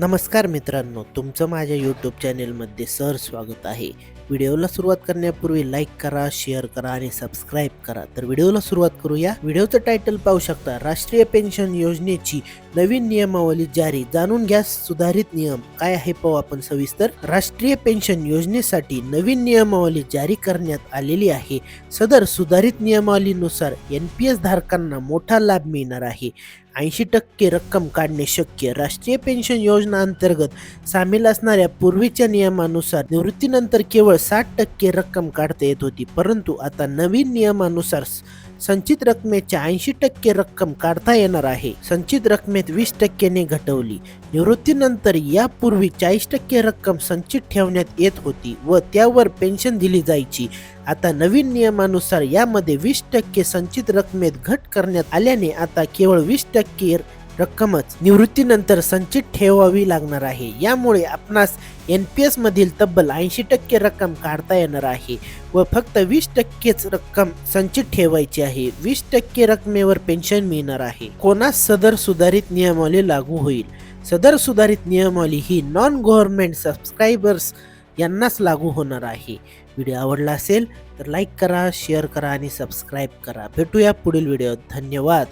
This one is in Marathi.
नमस्कार मित्रांनो तुमचं माझ्या यूट्यूब चॅनेलमध्ये सर स्वागत आहे. व्हिडिओला सुरुवात करण्यापूर्वी लाईक करा शेअर करा आणि सबस्क्राईब करा. तर व्हिडिओला सुरुवात करूया. व्हिडिओचं टायटल पाहू शकता राष्ट्रीय पेन्शन योजनेची नवीन नियमावली जारी. जाणून घ्या सुधारित नियम काय आहे पाहू आपण सविस्तर. राष्ट्रीय पेन्शन योजनेसाठी नवीन नियमावली जारी करण्यात आलेली आहे. सदर सुधारित नियमावलीनुसार एन पी एस धारकांना मोठा लाभ मिळणार आहे. ऐंशी टक्के रक्कम काढणे शक्य. राष्ट्रीय पेन्शन योजना अंतर्गत सामील असणाऱ्या पूर्वीच्या नियमानुसार निवृत्तीनंतर केवळ साठ टक्के रक्कम काढता येत होती. परंतु आता नवीन नियमानुसार संचित रकमेच्या ऐंशी टक्के रक्कम काढता येणार आहे. संचित रकमेत वीस टक्क्याने घटवली. निवृत्तीनंतर यापूर्वी चाळीस टक्के रक्कम संचित ठेवण्यात येत होती व त्यावर पेन्शन दिली जायची. आता नवीन नियमानुसार यामध्ये वीस टक्के संचित रकमेत घट करण्यात आल्याने आता केवळ वीस टक्के रक्कमच निवृत्तीनंतर संचित ठेवावी लागणार आहे. यामुळे आपणास एन पी एस मधील तब्बल ऐंशी टक्के रक्कम काढता येणार आहे व फक्त वीस टक्केच रक्कम संचित ठेवायची आहे. वीस टक्के रकमेवर पेन्शन मिळणार आहे. कोणास सदर सुधारित नियमावली लागू होईल? सदर सुधारित नियमावली ही नॉन गव्हर्नमेंट सबस्क्रायबर्स यांनाच लागू होणार आहे. व्हिडिओ आवडला असेल तर लाईक करा शेअर करा आणि सबस्क्राईब करा. भेटूया पुढील व्हिडिओत. धन्यवाद.